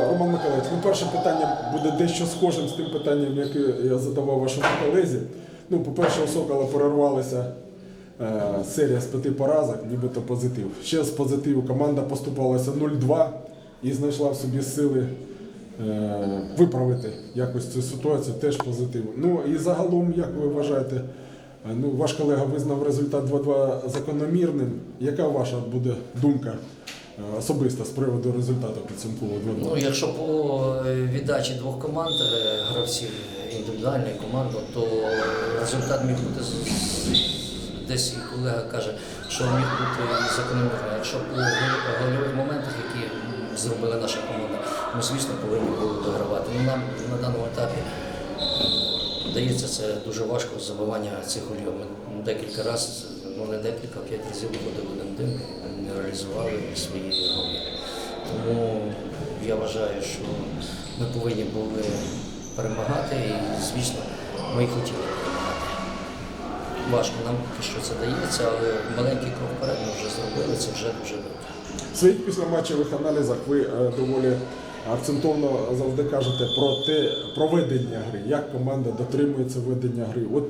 Роман Миколаївич, ну перше питання буде дещо схожим з тим питанням, яке я задавав вашому колезі. Ну, по-перше, у Сокола перервалася е, серія з п'яти поразок, нібито позитив. Ще з позитиву команда поступалася 0-2 і знайшла в собі сили е, виправити якось цю ситуацію, теж позитив. Ну і загалом, як ви вважаєте, е, ну, ваш колега визнав результат 2-2 закономірним. Яка ваша буде думка е, особиста з приводу результату підсумкового 2-2? Ну, якщо по е, віддачі двох команд, е, гравців індивідуально і командно, то результат міг бути десь і колега каже, що міг бути закономірно. Якщо по гол- гольових моментах, які зробила наша команда, ми, звісно, повинні були догравати. Ну, нам на даному етапі Дається це дуже важко забивання цих. Ми декілька разів, ну не декілька, п'ять разів виходили один дим, не реалізували свої голі. Тому я вважаю, що ми повинні були перемагати і, звісно, ми і хотіли перемагати. Важко нам поки що це дається, але маленький крок вперед ми вже зробили, це вже дуже добре. В своїх післяматчевих аналізах ви е, доволі акцентовно завжди кажете про те про ведення гри, як команда дотримується ведення гри. От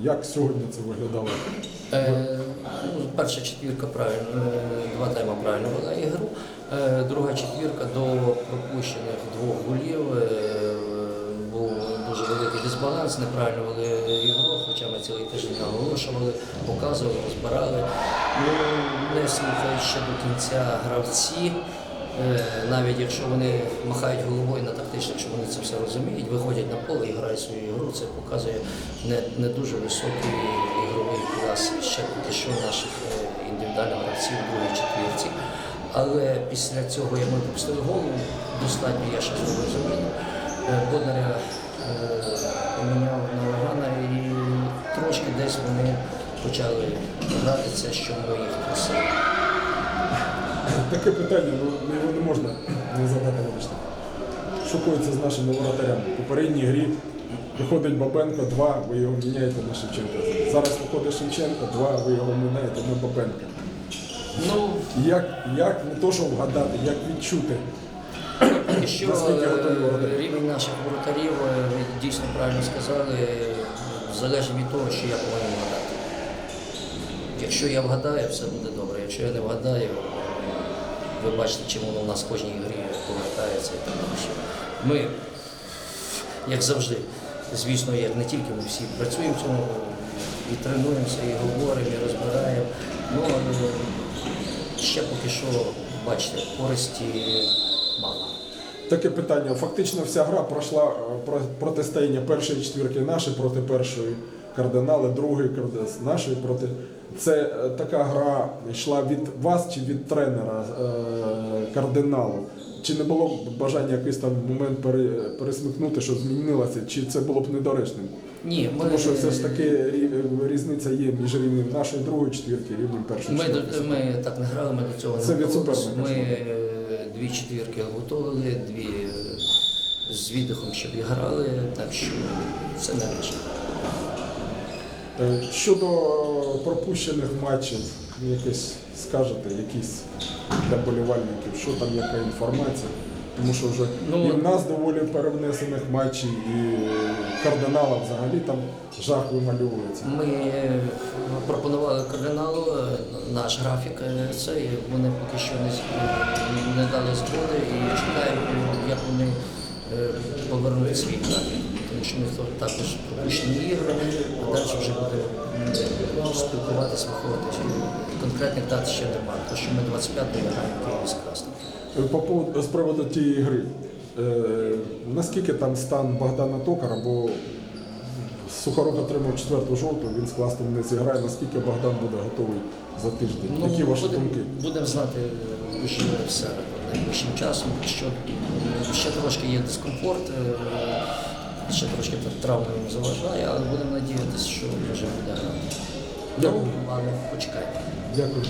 як сьогодні це виглядало? Е, ну, перша четвірка правильно, е, два тайма правильно вела ігру. Е, друга четвірка до пропущених двох голів е, був дуже великий дисбаланс, неправильно вели ігру, хоча ми цілий тиждень наголошували, показували, розбирали. Ну, не слухають ще до кінця гравці. Е, Навіть якщо вони махають головою на тактичних, що вони це все розуміють, виходять на поле і грають свою ігру, це показує не, не дуже високий ігровий клас ще поки що наших е, індивідуальних гравців другій четвірці. Але після цього, як ми пропустили голову, достатньо я ще зробив заміну. Е, е, поміняв на Лагана і трошки десь вони почали грати це, що ми їх просили. Таке питання, ну його не можна не задати вибачте. Що коїться з нашими воротарями? В попередній грі виходить Бабенко, два, ви його міняєте на Шевченка. Зараз виходить Шевченко, два, ви його міняєте на Бабенка. Ну, Як, як не то, що вгадати, як відчути? І що Наскільки е, рівень наших воротарів, е, ви дійсно правильно сказали, е, залежить від того, що я повинен вгадати. Якщо я вгадаю, все буде добре. Якщо я не вгадаю, ви бачите, чим воно в нас в кожній грі повертається і так далі. Ми, як завжди, звісно, як не тільки ми всі працюємо в цьому, і тренуємося, і говоримо, і розбираємо. Ну, ще поки що, бачите, користі мало. Таке питання. Фактично вся гра пройшла е, протистояння першої четвірки нашої проти першої кардинали, другої карди- нашої проти. Це е, така гра йшла від вас чи від тренера е, кардиналу? Чи не було б бажання якийсь там момент пересмикнути, що змінилося, чи це було б недоречним? Ні, ми, Тому що все ж таки різниця є між рівнем нашої другої четвірки і рівнем першої ми, четвірки. ми так не грали, ми до цього не Це від готувалися. Ми що? е, дві четвірки готували, дві з віддихом, щоб і грали, так що це не лише. Е, Щодо пропущених матчів, якось скажете, якісь для болівальників, що там, яка інформація? Тому що вже Ну, і в нас доволі перевнесених матчів, і кардинала взагалі там жах вимальовується. Ми е, пропонували кардиналу е, наш графік, е, це і вони поки що не, не дали згоди і чекаємо, як вони е, повернуть свій графік. Тому що то- також пропущені ігри, далі вже буде спілкуватися, виходити. Конкретних дат ще немає, тому що ми 25-го граємо з Е, По поводу- з приводу тієї гри, е, наскільки там стан Богдана Токара, бо Сухорок отримав четверту жовту, він з класним не зіграє. Наскільки Богдан буде готовий за тиждень? Які ваші будемо, думки? будемо знати вже все найближчим часом, що ще трошки є дискомфорт, е, ще трошки травма йому заважає, але будемо надіятися, що вже буде грати. Дякую. Ну, але почекайте. Дякую.